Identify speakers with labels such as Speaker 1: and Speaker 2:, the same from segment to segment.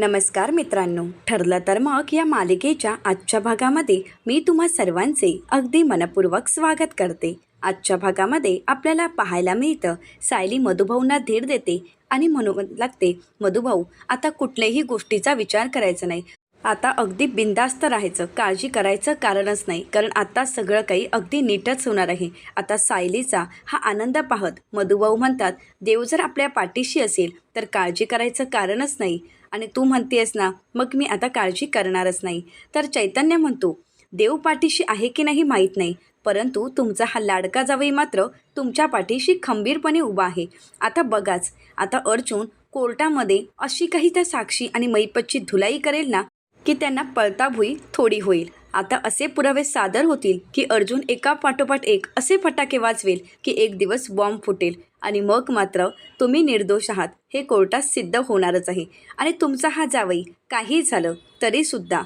Speaker 1: नमस्कार मित्रांनो. ठरलं तर मग या मालिकेच्या आजच्या भागामध्ये मी तुम्हा सर्वांचे अगदी मनपूर्वक स्वागत करते. आजच्या भागामध्ये आपल्याला पाहायला मिळतं सायली मधुभाऊंना धीर देते आणि म्हणू लागते मधुभाऊ आता कुठल्याही गोष्टीचा विचार करायचा नाही. आता अगदी बिंदास्त राहायचं काळजी करायचं कारणच नाही कारण आता सगळं काही अगदी नीटच होणार आहे. आता सायलीचा हा आनंद पाहत मधुभाऊ म्हणतात देव जर आपल्या पाठीशी असेल तर काळजी करायचं कारणच नाही. आणि तू म्हणतेस ना मग मी आता काळजी करणारच नाही. तर चैतन्य म्हणतो देव पाठीशी आहे की नाही माहीत नाही परंतु तुमचा हा लाडका जावई मात्र तुमच्या पाठीशी खंबीरपणे उभा आहे. आता बघाच आता अर्जुन कोर्टामध्ये अशी काही त्या साक्षी आणि मैपतची धुलाई करेल ना की त्यांना पळताभुई थोडी होईल. आता असे पुरावे सादर होतील की अर्जुन एका पाठोपाठ एक असे फटाके वाजवेल की एक दिवस बॉम्ब फुटेल. आणि मग मात्र तुम्ही निर्दोष आहात. हे कोर्टात सिद्ध होणारच आहे. आणि तुमचा हा जावई काही झालं तरीसुद्धा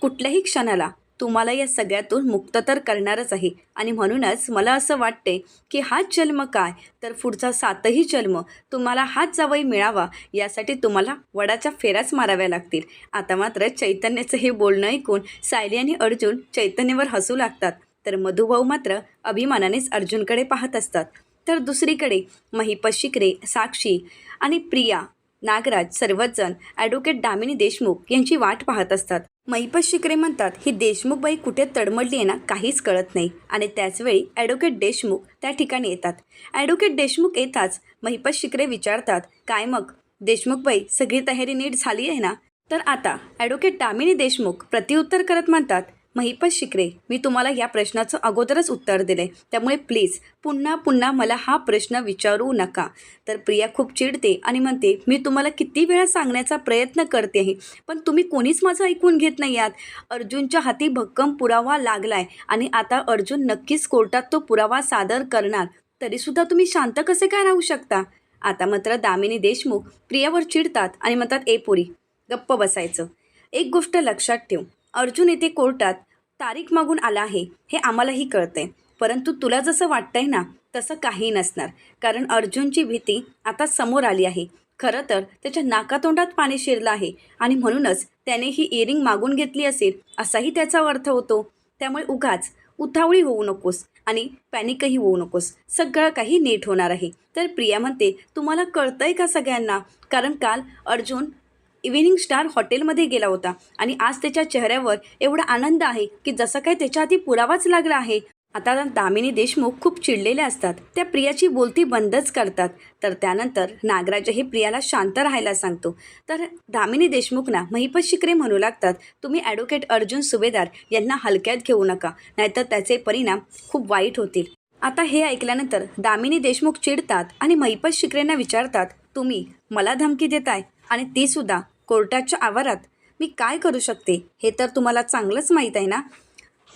Speaker 1: कुठल्याही क्षणाला तुम्हाला या सगळ्यातून मुक्त तर करणारच आहे. आणि म्हणूनच मला असं वाटते की हाच जन्म काय? तर पुढचा सातही जन्म तुम्हाला हाच जावई मिळावा यासाठी तुम्हाला वडाच्या फेऱ्याच माराव्या लागतील. आता मात्र चैतन्याचं हे बोलणं ऐकून सायली आणि अर्जुन चैतन्यावर हसू लागतात. तर मधुभाऊ मात्र अभिमानानेच अर्जुनकडे पाहत असतात. तर दुसरीकडे महिपत शिकरे साक्षी आणि प्रिया नागराज सर्वच जण ॲडव्होकेट दामिनी देशमुख यांची वाट पाहत असतात. महिपत शिकरे म्हणतात ही देशमुख बाई कुठे तडमडली आहे ना काहीच कळत नाही. आणि त्याचवेळी ॲडव्होकेट देशमुख त्या ठिकाणी येतात. ॲडव्होकेट देशमुख येताच महिपत शिकरे विचारतात काय मग? देशमुख बाई सगळी तयारी नीट झाली आहे ना? तर आता ॲडव्होकेट दामिनी देशमुख प्रतिउत्तर करत म्हणतात महिपत शिकरे. मी तुम्हाला या प्रश्नाचं अगोदरच उत्तर दिले त्यामुळे प्लीज पुन्हा पुन्हा मला हा प्रश्न विचारू नका. तर प्रिया खूप चिडते आणि म्हणते मी तुम्हाला किती वेळा सांगण्याचा प्रयत्न करते आहे पण तुम्ही कोणीच माझं ऐकून घेत नाही आहात. अर्जुनच्या हाती भक्कम पुरावा लागलाय आणि आता अर्जुन नक्कीच कोर्टात तो पुरावा सादर करणार. तरीसुद्धा तुम्ही शांत कसे काय राहू शकता? आता मात्र दामिनी देशमुख प्रियावर चिडतात आणि म्हणतात ए पुरी गप्प बसायचं. एक गोष्ट लक्षात ठेव. अर्जुन येथे कोर्टात तारीख मागून आला आहे हे आम्हालाही कळतंय. परंतु तुला जसं वाटतंय ना तसं काही नसणार. कारण अर्जुनची भीती आता समोर आली आहे. खरं तर त्याच्या नाकातोंडात पाणी शिरलं आहे आणि म्हणूनच त्याने ही इयरिंग मागून घेतली असेल असाही त्याचा अर्थ होतो. त्यामुळे उगाच उथावळी होऊ नकोस आणि पॅनिकही होऊ नकोस. सगळं काही नीट होणार आहे. तर प्रिया म्हणते तुम्हाला कळतंय का सगळ्यांना? कारण काल अर्जुन इव्हिनिंग स्टार हॉटेलमध्ये गेला होता आणि आज त्याच्या चेहऱ्यावर एवढा आनंद आहे की जसं काय त्याच्या आधी पुरावाच लागला आहे. आता दामिनी देशमुख खूप चिडलेल्या असतात. त्या प्रियाची बोलती बंदच करतात. तर त्यानंतर नागराज हे प्रियाला शांत राहायला सांगतो. तर दामिनी देशमुख ना महिपत शिकरे म्हणू लागतात तुम्ही ॲडव्होकेट अर्जुन सुभेदार यांना हलक्यात घेऊ नका नाहीतर त्याचे परिणाम खूप वाईट होतील. आता हे ऐकल्यानंतर दामिनी देशमुख चिडतात आणि महिपत शिकरेंना विचारतात तुम्ही मला धमकी देताय? आणि तीसुद्धा कोर्टाच्या आवारात. मी काय करू शकते? हे तर तुम्हाला चांगलंच माहीत आहे ना?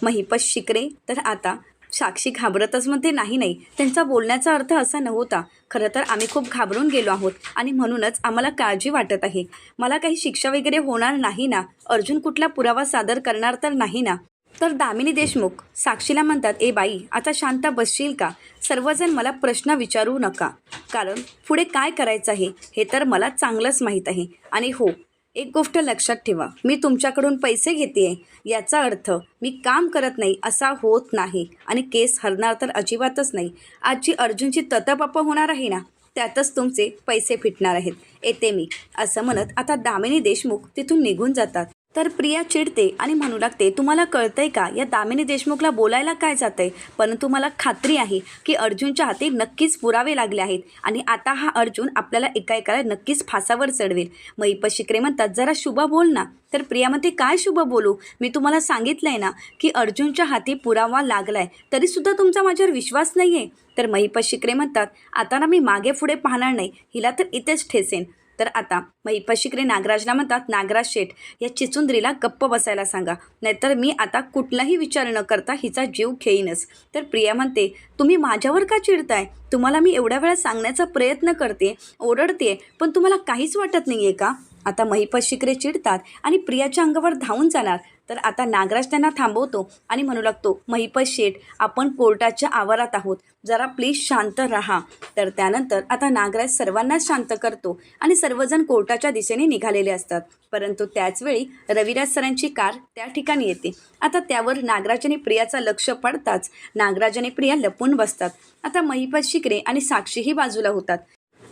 Speaker 1: महिपत शिकरे तर आता साक्षी घाबरतच म्हणते नाही नाही. त्यांचा बोलण्याचा अर्थ असा नव्हता. खरं तर आम्ही खूप घाबरून गेलो आहोत आणि म्हणूनच आम्हाला काळजी वाटत आहे. मला काही शिक्षा वगैरे होणार नाही ना? अर्जुन कुठला पुरावा सादर करणार तर नाही ना? तर दामिनी देशमुख साक्षीला म्हणतात ए बाई आता शांत बसशील का? सर्वजण मला प्रश्न विचारू नका. कारण पुढे काय करायचं आहे हे तर मला चांगलंच माहीत आहे. आणि हो एक गोष्ट लक्षात ठेवा. मी तुमच्याकडून पैसे घेते याचा अर्थ मी काम करत नाही असा होत नाही. आणि केस हरणार तर अजिबातच नाही. आजची अर्जुनची ततपाप होणार आहे ना त्यातच तुमचे पैसे फिटणार आहेत. येते मी. असं म्हणत आता दामिनी देशमुख तिथून निघून जातात. तर प्रिया चिडते आणि म्हणू लागते तुम्हाला कळतंय का? या दामिनी देशमुखला बोलायला काय जातंय? परंतु मला खात्री आहे की अर्जुनच्या हाती नक्कीच पुरावे लागले आहेत आणि आता हा अर्जुन आपल्याला एका एकाला नक्कीच फासावर चढवेल. महिपत शिकरे म्हणतात जरा शुभ बोल ना. तर प्रिया म्हणते काय शुभ बोलू? मी तुम्हाला सांगितलंय ना की अर्जुनच्या हाती पुरावा लागलाय तरीसुद्धा तुमचा माझ्यावर विश्वास नाही आहे तर महिपत शिकरे म्हणतात आता ना मी मागे पुढे पाहणार नाही हिला तर इथेच ठेसेन. तर आता महिपत शिकरे नागराजला म्हणतात नागराज शेठ या चिचुंद्रीला गप्प बसायला सांगा. नाहीतर मी आता कुठलाही विचार न करता हिचा जीव घेईनच तर प्रिया म्हणते तुम्ही माझ्यावर का चिडताय? तुम्हाला मी एवढ्या वेळा सांगण्याचा प्रयत्न करते ओरडते पण तुम्हाला काहीच वाटत नाही आहे का? आता महिपत शिकरे चिडतात आणि प्रियाच्या अंगावर धावून जाणार. तर आता नागराज त्यांना थांबवतो आणि म्हणू लागतो महिपत शेठ आपण कोर्टाच्या आवारात आहोत. जरा प्लीज शांत राहा. तर त्यानंतर आता नागराज सर्वांनाच शांत करतो आणि सर्वजण कोर्टाच्या दिशेने निघालेले असतात. परंतु त्याचवेळी रविराज सरांची कार त्या ठिकाणी येते. आता त्यावर नागराज आणि प्रियाचा लक्ष पडताच नागराज आणि प्रिया लपून बसतात. आता महिपत शिकरे आणि साक्षीही बाजूला होतात.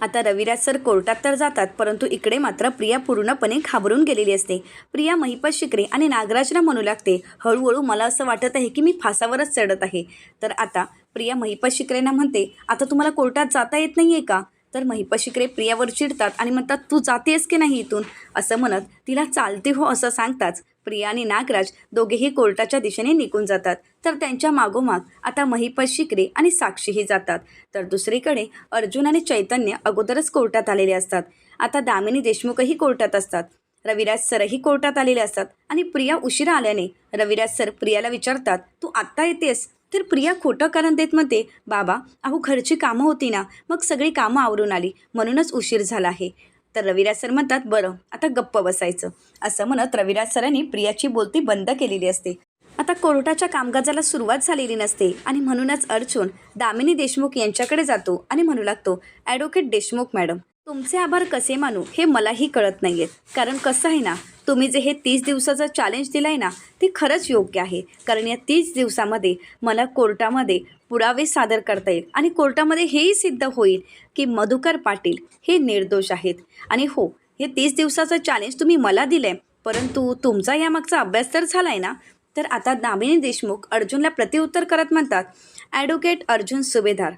Speaker 1: आता रविराज सर कोर्टात तर जातात परंतु इकडे मात्र प्रिया पूर्णपणे घाबरून गेलेली असते. प्रिया महिपत शिकरे आणि नागराजला म्हणू लागते हळूहळू मला असं वाटत आहे की मी फासावरच चढत आहे. तर आता प्रिया महिपत शिकरेंना म्हणते आता तुम्हाला कोर्टात जाता येत नाही आहे का? तर महिपशिकरे प्रियावर चिडतात आणि म्हणतात तू जातेस की नाही इथून? असं म्हणत तिला चालते हो असं सांगताच प्रिया आणि नागराज दोघेही कोर्टाच्या दिशेने निघून जातात. तर त्यांच्या मागोमाग आता महिपत शिकरे आणि साक्षीही जातात. तर दुसरीकडे अर्जुन आणि चैतन्य अगोदरच कोर्टात आलेले असतात. आता दामिनी देशमुखही कोर्टात असतात. रविराज सरही कोर्टात आलेले असतात आणि प्रिया उशिरा आल्याने रविराज सर प्रियाला विचारतात तू आत्ता येतेस? तर प्रिया खोटं कारण देत म्हणते बाबा अहो घरची कामं होती ना मग सगळी कामं आवरून आली म्हणूनच उशीर झाला आहे. तर रविराज सर म्हणतात बरं आता गप्प बसायचं. असं म्हणत रविराज सरांनी प्रियाची बोलती बंद केलेली असते. आता कोर्टाच्या कामकाजाला सुरुवात झालेली नसते आणि म्हणूनच अर्जुन दामिनी देशमुख यांच्याकडे जातो आणि म्हणू लागतो ॲडव्होकेट देशमुख मॅडम. तुमचे आभार कसे मानू हे मलाही कळत नाही आहेत कारण कसं आहे ना तुम्ही जे हे तीस दिवसाचं चॅलेंज दिलं आहे ना ते खरंच योग्य आहे. कारण या तीस दिवसामध्ये मला कोर्टामध्ये पुरावे सादर करता येईल आणि कोर्टामध्ये हेही सिद्ध होईल की मधुकर पाटील हे निर्दोष आहेत. आणि हो हे तीस दिवसाचं चॅलेंज तुम्ही मला दिलं आहे परंतु तुमचा यामागचा अभ्यास तर झाला आहे ना तर आता दामिनी देशमुख अर्जुनला प्रतिउत्तर करत म्हणतात ॲडव्होकेट अर्जुन सुभेदार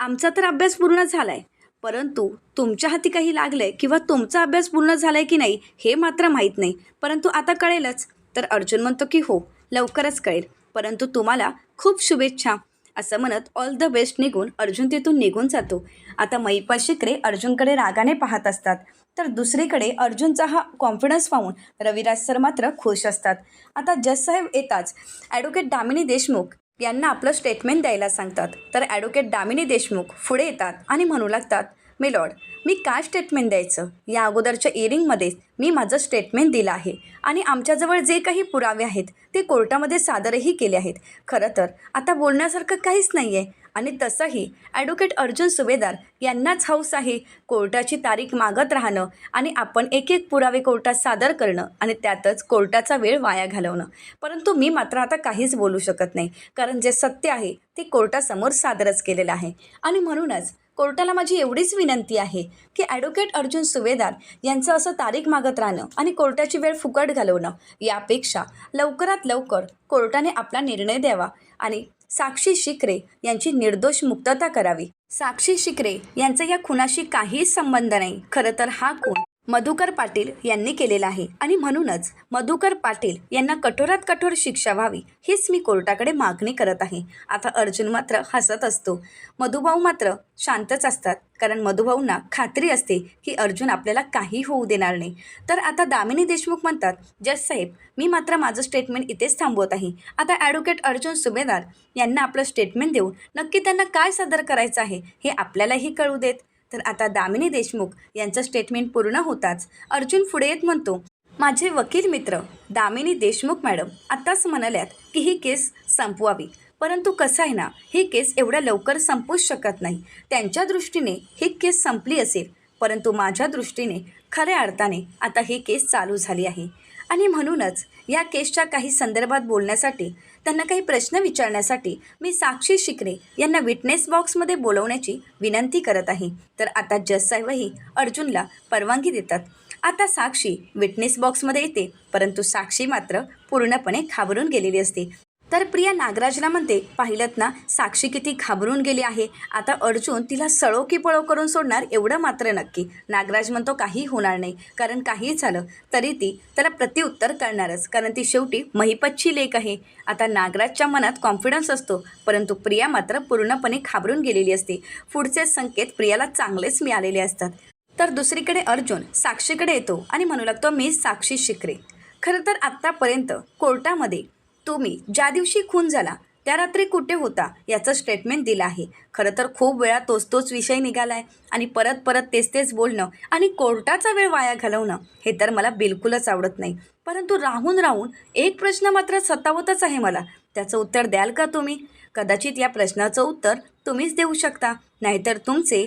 Speaker 1: आमचा तर अभ्यास पूर्ण झाला आहे परंतु तुमच्या हाती काही लागलं आहे किंवा तुमचा अभ्यास पूर्ण झाला आहे की नाही हे मात्र माहीत नाही. परंतु आता कळेलच. तर अर्जुन म्हणतो की हो लवकरच कळेल. परंतु तुम्हाला खूप शुभेच्छा. असं म्हणत ऑल द बेस्ट निघून अर्जुन तिथून निघून जातो. आता महिपा शिकरे अर्जुनकडे रागाने पाहत असतात. तर दुसरीकडे अर्जुनचा हा कॉन्फिडन्स पाहून रविराज सर मात्र खुश असतात. आता जज साहेब येताच. ॲडव्होकेट दामिनी देशमुख यांना आपलं स्टेटमेंट द्यायला सांगतात. तर ॲडव्होकेट दामिनी देशमुख पुढे येतात आणि म्हणू लागतात मी लॉर्ड मी काय स्टेटमेंट द्यायचं? या अगोदरच्या इयरिंगमध्येच मी माझं स्टेटमेंट दिलं आहे आणि आमच्याजवळ जे काही पुरावे आहेत ते कोर्टामध्ये सादरही केले आहेत. खरं तर आता बोलण्यासारखं काहीच नाही आहे आणि तसंही ॲडव्होकेट अर्जुन सुभेदार यांनाच हौस आहे कोर्टाची तारीख मागत राहणं आणि आपण एक एक पुरावे कोर्टात सादर करणं आणि त्यातच कोर्टाचा वेळ वाया घालवणं. परंतु मी मात्र आता काहीच बोलू शकत नाही कारण जे सत्य आहे ते कोर्टासमोर सादरच केलेलं आहे. आणि म्हणूनच कोर्टाला माझी एवढीच विनंती आहे की ॲडव्होकेट अर्जुन सुभेदार यांचं असं तारीख मागत राहणं आणि कोर्टाची वेळ फुकट घालवणं यापेक्षा लवकरात लवकर कोर्टाने आपला निर्णय द्यावा आणि साक्षी शिकरे यांची निर्दोष मुक्तता करावी. साक्षी शिकरे यांचा या खुनाशी काहीच संबंध नाही. खरं तर हा खून मधुकर पाटील यांनी केलेला आहे. आणि म्हणूनच मधुकर पाटील यांना कठोरात कठोर शिक्षा व्हावी हीच मी कोर्टाकडे मागणी करत आहे. आता अर्जुन मात्र हसत असतो. मधुभाऊ मात्र शांतच असतात कारण मधुभाऊंना खात्री असते की अर्जुन आपल्याला काही होऊ देणार नाही. तर आता दामिनी देशमुख म्हणतात जज साहेब मी मात्र माझं स्टेटमेंट इथेच थांबवत आहे. आता ॲडव्होकेट अर्जुन सुभेदार यांना आपलं स्टेटमेंट देऊन नक्की त्यांना काय सादर करायचं आहे हे आपल्यालाही कळू देत. तर आता दामिनी देशमुख यांचं स्टेटमेंट पूर्ण होताच. अर्जुन पुढे येत म्हणतो माझे वकील मित्र दामिनी देशमुख मॅडम आत्ताच म्हणाल्यात की ही केस संपवावी. परंतु कसं आहे ना ही केस एवढ्या लवकर संपूच शकत नाही. त्यांच्या दृष्टीने ही केस संपली असेल परंतु माझ्या दृष्टीने खऱ्या अर्थाने आता ही केस चालू झाली आहे. आणि म्हणूनच या केसच्या काही संदर्भात बोलण्यासाठी त्यांना काही प्रश्न विचारण्यासाठी मी साक्षी शिकरे यांना विटनेस बॉक्समध्ये बोलवण्याची विनंती करत आहे. तर आता जज साहेबही अर्जुनला परवानगी देतात. आता साक्षी विटनेस बॉक्समध्ये येते परंतु साक्षी मात्र पूर्णपणे घाबरून गेलेली असते. तर प्रिया नागराजला म्हणते पाहिलं ना साक्षी किती घाबरून गेली आहे. आता अर्जुन तिला सळो की पळो करून सोडणार एवढं मात्र नक्की. नागराज म्हणतो काही होणार नाही. कारण काही झालं तरी ती त्याला प्रत्युत्तर करणारच. कारण ती शेवटी महिपतची लेख आहे. आता नागराजच्या मनात कॉन्फिडन्स असतो. परंतु प्रिया मात्र पूर्णपणे घाबरून गेलेली असते. पुढचे संकेत प्रियाला चांगलेच मिळालेले असतात. तर दुसरीकडे अर्जुन साक्षीकडे येतो आणि म्हणू लागतो मी साक्षी शिकरे. खरं तर आत्तापर्यंत कोर्टामध्ये तुम्ही ज्या दिवशी खून झाला त्या रात्री कुठे होता याचं स्टेटमेंट दिलं आहे. खरं तर खूप वेळा तोच तोच विषय निघाला आहे आणि परत परत तेच तेच बोलणं आणि कोर्टाचा वेळ वाया घालवणं हे तर मला बिलकुलच आवडत नाही. परंतु राहून राहून एक प्रश्न मात्र सतावतच आहे मला. त्याचं उत्तर द्याल का तुम्ही? कदाचित या प्रश्नाचं उत्तर तुम्हीच देऊ शकता. नाहीतर तुमचे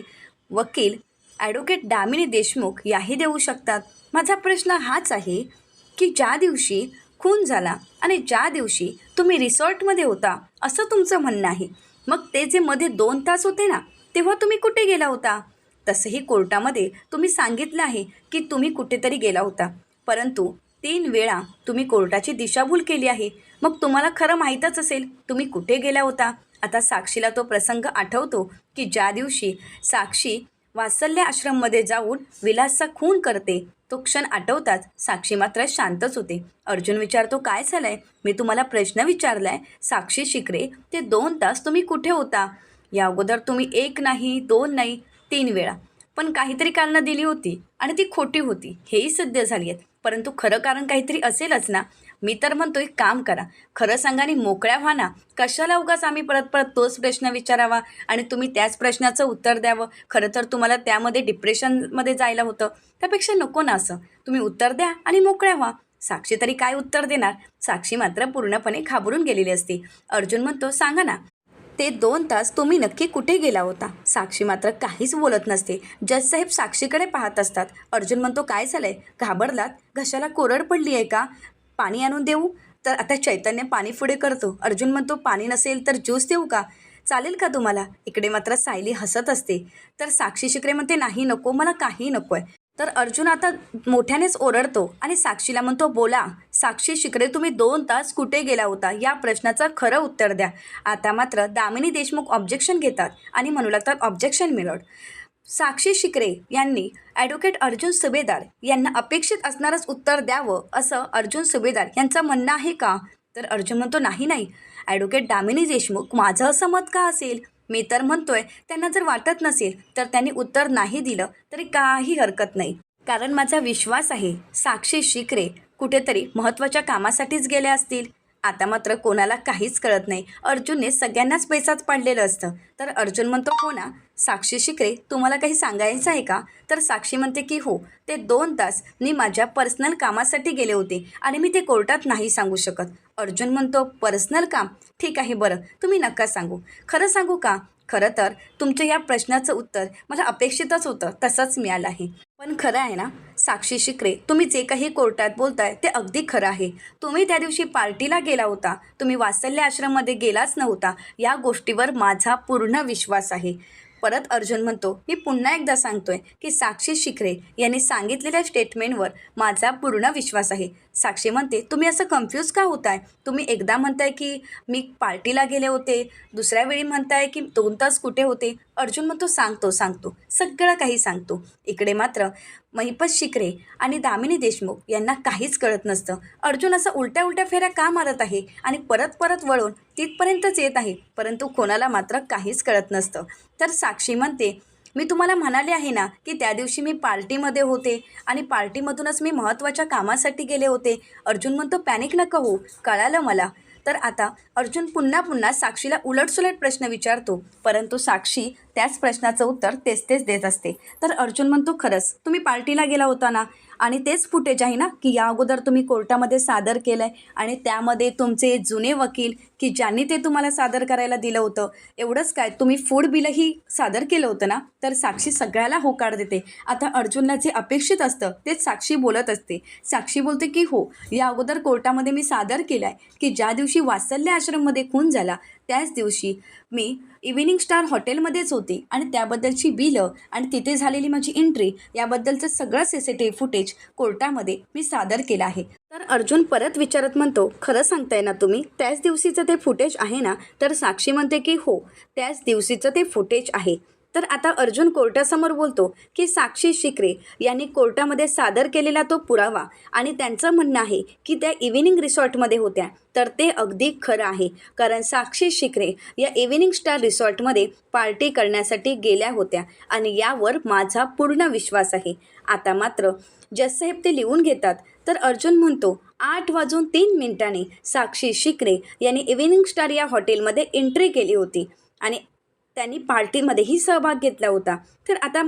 Speaker 1: वकील ॲडव्होकेट दामिनी देशमुख याही देऊ शकतात. माझा प्रश्न हाच आहे की ज्या दिवशी खून झाला आणि ज्या दिवशी तुम्ही रिसॉर्टमध्ये होता असं तुमचं म्हणणं आहे. मग ते जे मध्ये दोन तास होते ना तेव्हा तुम्ही कुठे गेला होता? तसंही कोर्टामध्ये तुम्ही सांगितलं आहे की तुम्ही कुठेतरी गेला होता. परंतु तीन वेळा तुम्ही कोर्टाची दिशाभूल केली आहे. मग तुम्हाला खरं माहीतच असेल तुम्ही कुठे गेला होता? आता साक्षीला तो प्रसंग आठवतो की ज्या दिवशी साक्षी वात्सल्य आश्रममध्ये जाऊन विलासचा खून करते तो क्षण आठवताच साक्षी मात्र शांतच होते. अर्जुन विचारतो काय झालंय? मी तुम्हाला प्रश्न विचारलाय. साक्षी शिकरे ते दोन तास तुम्ही कुठे होता? या अगोदर तुम्ही एक नाही दोन नाही तीन वेळा. पण काहीतरी कारणं दिली होती आणि ती खोटी होती. हेही सिद्ध झाली आहेत. परंतु खरं कारण काहीतरी असेलच ना. मी तर म्हणतो एक काम करा. खरं सांगा आणि मोकळ्या व्हा ना. कशाला उगाच आम्ही परत परत तोच प्रश्न विचारावा आणि तुम्ही त्याच प्रश्नाचं उत्तर द्यावं? खरं तर तुम्हाला त्यामध्ये डिप्रेशनमध्ये जायला होतं. त्यापेक्षा नको ना असं. तुम्ही उत्तर द्या आणि मोकळ्या व्हा. साक्षी तरी काय उत्तर देणार? साक्षी मात्र पूर्णपणे घाबरून गेलेली असते. अर्जुन म्हणतो सांगा ना ते दोन तास तुम्ही नक्की कुठे गेला होता? साक्षी मात्र काहीच बोलत नसते. जजसाहेब साक्षीकडे पाहत असतात. अर्जुन म्हणतो काय झालंय? घाबरलात? घशाला कोरड पडली आहे का? पाणी आणून देऊ? तर आता चैतन्य पाणी पुढे करतो. अर्जुन म्हणतो पाणी नसेल तर ज्यूस देऊ का? चालेल का तुम्हाला? इकडे मात्र सायली हसत असते. तर साक्षी शिकरे म्हणते नाही नको मला काही नको आहे तर अर्जुन आता मोठ्यानेच ओरडतो आणि साक्षीला म्हणतो बोला साक्षी शिकरे तुम्ही दोन तास कुठे गेला होता? या प्रश्नाचं खरं उत्तर द्या. आता मात्र दामिनी देशमुख ऑब्जेक्शन घेतात आणि म्हणू लागतात ऑब्जेक्शन मिळत. साक्षी शिकरे यांनी ॲडव्होकेट अर्जुन सुभेदार यांना अपेक्षित असणारच उत्तर द्यावं असं अर्जुन सुभेदार यांचं म्हणणं आहे का? तर अर्जुन म्हणतो नाही नाही. ॲडव्होकेट दामिनी देशमुख माझं असं मत का असेल? मी तर म्हणतोय त्यांना जर वाटत नसेल तर त्यांनी उत्तर नाही दिलं तरी काही हरकत नाही. कारण माझा विश्वास आहे साक्षी शिकरे कुठेतरी महत्त्वाच्या कामासाठीच गेले असतील. आता मात्र कोणाला काहीच कळत नाही. अर्जुनने सगळ्यांनाच पैसाच पाडलेलं असतं. तर अर्जुन म्हणतो हो ना साक्षी शिकरे तुम्हाला काही सांगायचं आहे का? तर साक्षी म्हणते की हो ते दोन तास मी माझ्या पर्सनल कामासाठी गेले होते आणि मी ते कोर्टात नाही सांगू शकत. अर्जुन म्हणतो पर्सनल काम? ठीक आहे बरं तुम्ही नका सांगू. खरं सांगू का? खरं तर तुमच्या या प्रश्नाचं उत्तर मला अपेक्षितच होतं तसंच मिळालं आहे. पण खरं आहे ना साक्षी शिकरे तुम्ही जे काही कोर्टात बोलताय ते अगदी खरं आहे. तुम्ही त्या दिवशी पार्टीला गेला होता तुम्ही वात्सल्य आश्रममध्ये गेलाच नव्हता या गोष्टीवर माझा पूर्ण विश्वास आहे. परत अर्जुन म्हणतो मी पुन्हा एकदा सांगतोय की साक्षी शिखरे यांनी सांगितलेल्या स्टेटमेंटवर माझा पूर्ण विश्वास आहे. साक्षी म्हणते तुम्ही असं कन्फ्यूज का होताय? तुम्ही एकदा म्हणताय की मी पार्टीला गेले होते दुसऱ्या वेळी म्हणताय की दोन तास कुठे होते. अर्जुन म्हणतो सांगतो सांगतो सगळं काही सांगतो. इकडे मात्र महिपत शिकरे आणि दामिनी देशमुख यांना काहीच कळत नसतं. अर्जुन असं उलट्या उलट्या फेऱ्या का मारत आहे आणि परत परत वळून तिथपर्यंतच येत आहे परंतु कोणाला मात्र काहीच कळत नसतं. तर साक्षी म्हणते मी तुम्हाला म्हणाले आहे ना की त्या दिवशी मी पार्टीमध्ये होते आणि पार्टीमधूनच मी महत्त्वाच्या कामासाठी गेले होते. अर्जुन म्हणतो पॅनिक नका हो कळालं मला. तर आता अर्जुन पुन्हा पुन्हा साक्षीला उलटसुलट प्रश्न विचारतो. परंतु साक्षी त्याच प्रश्नाचं उत्तर तेच तेच देत असते. तर अर्जुन म्हणतो खरंच तुम्ही पार्टीला गेला होता ना? आणि तेच फुटेज आहे ना की या अगोदर तुम्ही कोर्टामध्ये सादर केलं आहे आणि त्यामध्ये तुमचे जुने वकील की ज्यांनी ते तुम्हाला सादर करायला दिलं होतं एवढंच काय तुम्ही फूड बिलही सादर केलं होतं ना तर साक्षी सगळ्याला होकार देते. आता अर्जुनला जे अपेक्षित असतं तेच साक्षी बोलत असते. साक्षी बोलते की हो या अगोदर कोर्टामध्ये मी सादर केलं आहे की ज्या दिवशी वात्सल्य आश्रममध्ये खून झाला त्याच दिवशी मी इव्हिनिंग स्टार हॉटेलमध्येच होते आणि त्याबद्दलची बिलं आणि तिथे झालेली माझी एंट्री याबद्दलचं सगळं C C T V footage कोर्टामध्ये मी सादर केलं आहे. तर अर्जुन परत विचारत म्हणतो खरं सांगताय ना तुम्ही? त्याच दिवशीचं ते फुटेज आहे ना? तर साक्षी म्हणते की हो त्याच दिवशीचं ते फुटेज आहे. तर आता अर्जुन कोर्टासमोर बोलतो की साक्षी शिकरे यांनी कोर्टामध्ये सादर केलेला तो पुरावा आणि त्यांचं म्हणणं आहे की त्या इव्हिनिंग रिसॉर्टमध्ये होत्या. तर ते अगदी खरं आहे. कारण साक्षी शिकरे या इव्हिनिंग स्टार रिसॉर्टमध्ये पार्टी करण्यासाठी गेल्या होत्या आणि यावर माझा पूर्ण विश्वास आहे. आता मात्र जजसाहेब ते लिहून घेतात. तर अर्जुन म्हणतो आठ वाजून तीन मिनिटांनी साक्षी शिकरे यांनी इव्हिनिंग स्टार या हॉटेलमध्ये एंट्री केली होती आणि त्यांनी पार्टीमध्येही सहभाग घेतला होता. तर आता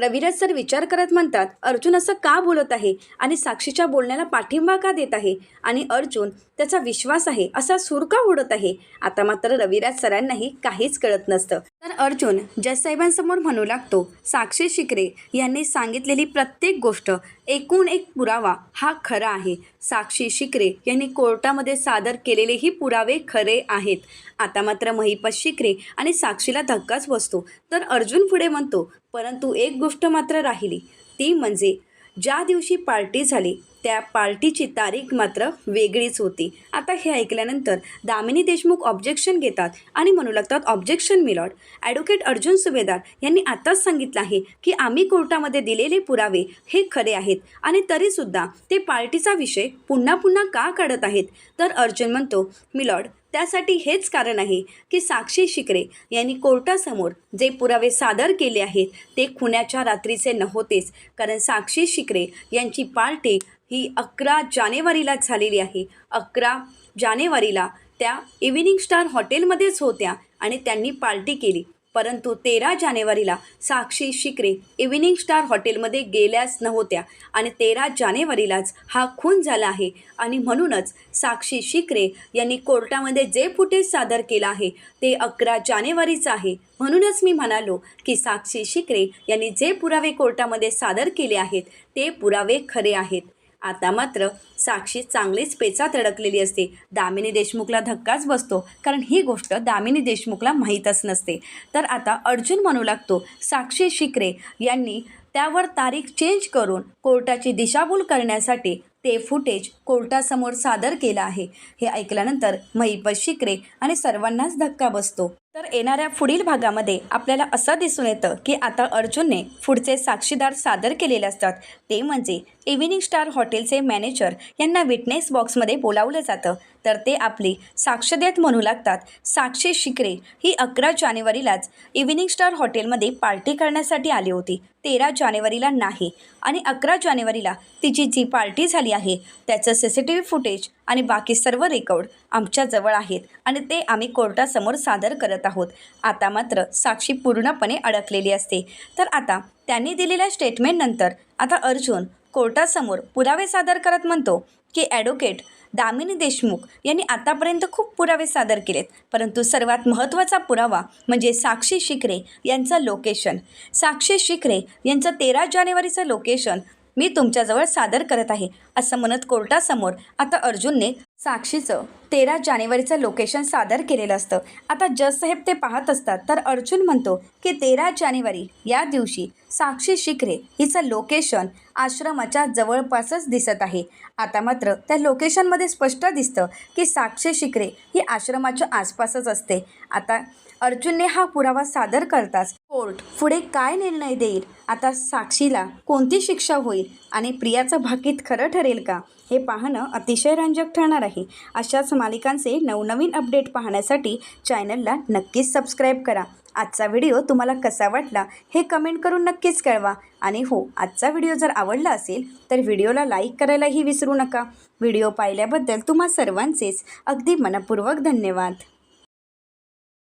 Speaker 1: रविराज सर विचार करत म्हणतात अर्जुन असं का बोलत आहे? आणि साक्षीच्या बोलण्याला पाठिंबा का देत आहे? आणि अर्जुन त्याचा विश्वास आहे असा सूर का उडत आहे? आता मात्र रविराज सरांनाही काहीच कळत नसतं. तर अर्जुन जजसाहेबांसमोर म्हणू लागतो साक्षी शिकरे यांनी सांगितलेली प्रत्येक गोष्ट एकूण एक पुरावा हा खरा आहे. साक्षी शिकरे यांनी कोर्टामध्ये सादर केलेलेही पुरावे खरे आहेत. आता मात्र महिपत शिकरे आणि साक्षीला धक्काच बसतो. तर अर्जुन पुढे म्हणतो परंतु एक गोष्ट मात्र राहिली ती म्हणजे ज्या दिवशी पार्टी झाली त्या पार्टीची तारीख मात्र वेगळीच होती. आता हे ऐकल्यानंतर दामिनी देशमुख ऑब्जेक्शन घेतात आणि म्हणू लागतात objection milord advocate Arjun Subhedar यांनी आताच सांगितलं आहे की आम्ही कोर्टामध्ये दिलेले पुरावे हे खरे आहेत आणि तरीसुद्धा ते पार्टीचा विषय पुन्हा पुन्हा का काढत आहेत? तर अर्जुन म्हणतो मिलॉड त्यासाठी हेच कारण आहे की साक्षी शिकरे यांनी कोर्टासमोर जे पुरावे सादर केले आहेत ते खुन्याच्या रात्रीचे नव्हतेच. कारण साक्षी शिकरे यांची पार्टी ही अकरा जानेवारीला झालेली आहे. अकरा जानेवारीला त्या इव्हिनिंग स्टार हॉटेलमध्येच होत्या आणि त्यांनी पार्टी केली. परंतु तेरा जानेवारीला साक्षी शिकरे इव्हिनिंग स्टार हॉटेलमध्ये गेल्याच नव्हत्या आणि तेरा जानेवारीलाच हा खून झाला आहे. आणि म्हणूनच साक्षी शिकरे यांनी कोर्टामध्ये जे फुटेज सादर केलं आहे ते अकरा जानेवारीचं आहे. म्हणूनच मी म्हणालो की साक्षी शिकरे यांनी जे पुरावे कोर्टामध्ये सादर केले आहेत ते पुरावे खरे आहेत. आता मात्र साक्षी चांगलीच पेचात अडकलेली असते. दामिनी देशमुखला धक्काच बसतो कारण ही गोष्ट दामिनी देशमुखला माहीतच नसते. तर आता अर्जुन म्हणू लागतो साक्षी शिकरे यांनी त्यावर तारीख चेंज करून कोर्टाची दिशाभूल करण्यासाठी ते फुटेज कोर्टासमोर सादर केलं आहे. हे ऐकल्यानंतर महिपत शिकरे आणि सर्वांनाच धक्का बसतो. तर येणाऱ्या पुढील भागामध्ये आपल्याला असं दिसून येतं की आता अर्जुनने पुढचे साक्षीदार सादर केलेले असतात. ते म्हणजे इव्हिनिंग स्टार हॉटेलचे मॅनेजर यांना विटनेस बॉक्समध्ये बोलावलं जातं. तर ते आपली साक्ष देत म्हणू लागतात. साक्षी शिकरे ही अकरा जानेवारीलाच इव्हिनिंग स्टार हॉटेलमध्ये पार्टी करण्यासाठी आली होती. तेरा जानेवारीला नाही आणि अकरा जानेवारीला तिची जी पार्टी झाली आहे त्याचं C C T V footage आणि बाकी सर्व रेकॉर्ड आमच्याजवळ आहेत आणि ते आम्ही कोर्टासमोर सादर करत आहोत. आता मात्र साक्षी पूर्णपणे अडकलेली असते. तर आता त्यांनी दिलेल्या स्टेटमेंटनंतर आता अर्जुन कोर्टासमोर पुरावे सादर करत म्हणतो की ॲडव्होकेट दामिनी देशमुख यांनी आतापर्यंत खूप पुरावे सादर केलेत. परंतु सर्वात महत्त्वाचा पुरावा म्हणजे साक्षी शिकरे यांचं लोकेशन साक्षी शिकरे यांचं तेरा जानेवारीचं लोकेशन मी तुमच्याजवळ सादर करत आहे असं म्हणत कोर्टासमोर आता अर्जुनने साक्षीचं तेरा जानेवारीचं लोकेशन सादर केलेलं असतं. आता जजसाहेब ते पाहत असतात तर अर्जुन म्हणतो की तेरा जानेवारी या दिवशी साक्षी शिकरे हिचं लोकेशन आश्रमाच्या जवळपासच दिसत आहे. आता मात्र त्या लोकेशनमध्ये स्पष्ट दिसतं की साक्षी शिकरे ही आश्रमाच्या आसपासच असते. आता अर्जुनने हा पुरावा सादर करताच कोर्ट पुढे काय निर्णय देईल? आता साक्षीला कोणती शिक्षा होईल? आणि प्रियाचं भाकीत खरं ठरेल का? हे पाहणं अतिशय रंजक ठरणार आहे. अशाच मालिकांचे नवनवीन अपडेट पाहण्यासाठी चॅनलला नक्कीच सबस्क्राईब करा. आजचा व्हिडिओ तुम्हाला कसा वाटला हे कमेंट करून नक्कीच कळवा. आणि हो आजचा व्हिडिओ जर आवडला असेल तर व्हिडिओला लाईक करायलाही विसरू नका. व्हिडिओ पाहिल्याबद्दल तुम्हा सर्वांचेच अगदी मनपूर्वक धन्यवाद.